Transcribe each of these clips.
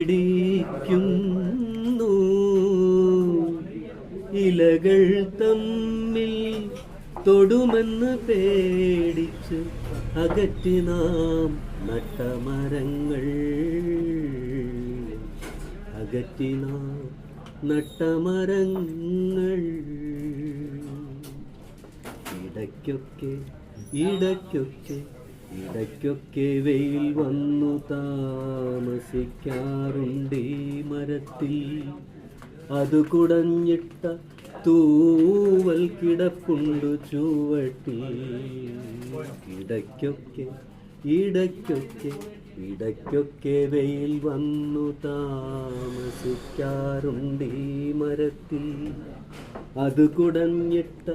പിടിക്കുന്നു. ഇലകൾ തമ്മിൽ തൊടുമെന്ന് പേടിച്ച് അകറ്റി നാം നട്ടമരങ്ങൾ. അകറ്റി നാം നട്ടമരങ്ങൾ. ഇടയ്ക്കൊക്കെ ഇടയ്ക്കൊക്കെ ഇടയ്ക്കൊക്കെ വെയിൽ വന്നു താമസിക്കാറുണ്ട് മരത്തിൽ. അത് കുടഞ്ഞിട്ട തൂവൽ കിടപ്പുണ്ടു ചുവട്ടി ഇടയ്ക്കൊക്കെ ഇടയ്ക്കൊക്കെ ഇടയ്ക്കൊക്കെ വെയിൽ വന്നു താമസിക്കാറുണ്ട് മരത്തിൽ. അത് കുടഞ്ഞിട്ട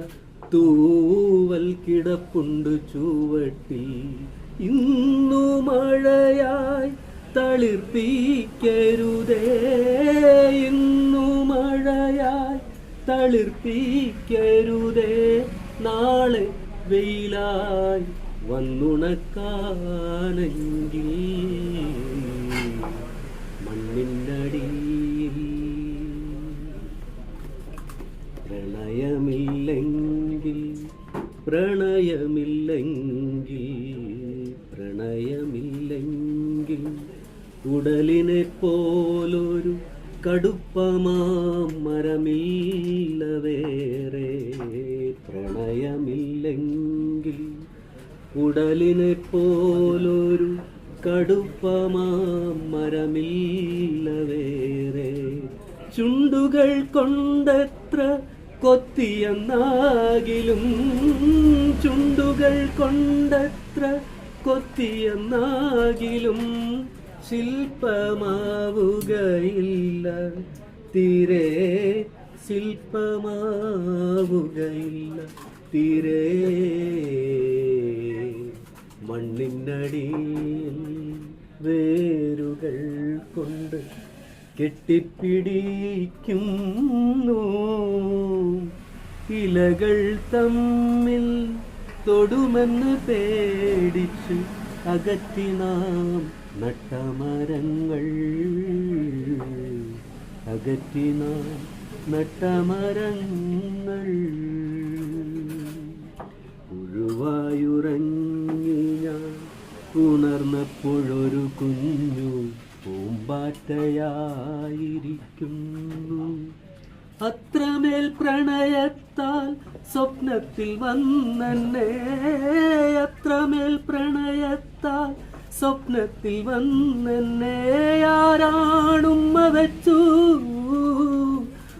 തൂവൽ കിടപ്പുണ്ട് ചുവട്ടിൽ. ഇന്നു മഴയായി തളിർപ്പിക്കരുതേ. ഇന്നു മഴയായി തളിർപ്പിക്കരുതേ. നാളെ വെയിലായി വന്നുണക്കാനെങ്കിൽ. പ്രണയമില്ലെങ്കിൽ പ്രണയമില്ലെങ്കിൽ ഉടലിനെ പോലൊരു കടുപ്പമാം മരമില്ല വേറെ. പ്രണയമില്ലെങ്കിൽ ഉടലിനെ പോലൊരു കടുപ്പമാം മരമില്ല വേറെ. ചുണ്ടുകൾ കൊണ്ടെത്ര കൊത്തിയെന്നാകിലും ചുണ്ടുകൾ കൊണ്ടത്ര കൊത്തിയെന്നാകിലും ശില്പമാവുകയില്ല. തീരെ ശില്പമാവുകയില്ല. തീരെ മണ്ണിനടിയിൽ വേരുകൾ കൊണ്ട് കെട്ടിപ്പിടിക്കുന്നു. ഇലകൾ തമ്മിൽ തൊടുമെന്ന് പേടിച്ച് അകറ്റി നാം നട്ടമരങ്ങൾ. അകറ്റി നാം നട്ടമരങ്ങൾ. ഉഴുവായുറങ്ങി ഞാൻ ഉണർന്നപ്പോഴൊരു കുഞ്ഞു പൂമ്പാറ്റയായിരിക്കുന്നു. അത്രമേൽ പ്രണയത്താൽ സ്വപ്നത്തിൽ വന്നെന്നെ. അത്രമേൽ പ്രണയത്താൽ സ്വപ്നത്തിൽ വന്നെന്നെ. ആരാണുമ്മ വെച്ചു?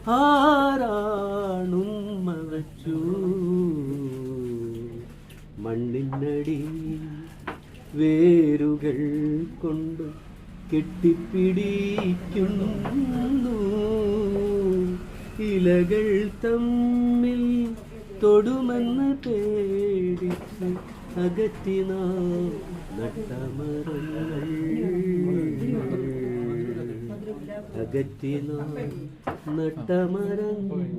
ആരാണുമ്മ വെച്ചു? മണ്ണിനടി വേരുകൾ കൊണ്ട് കെട്ടിപ്പിടിക്കുന്നു. ഇലകൾ തമ്മിൽ തൊടുമെന്ന് പേടിച്ച് അകറ്റി നാം നട്ടമരങ്ങൾ. അകറ്റി നട്ടമരങ്ങൾ.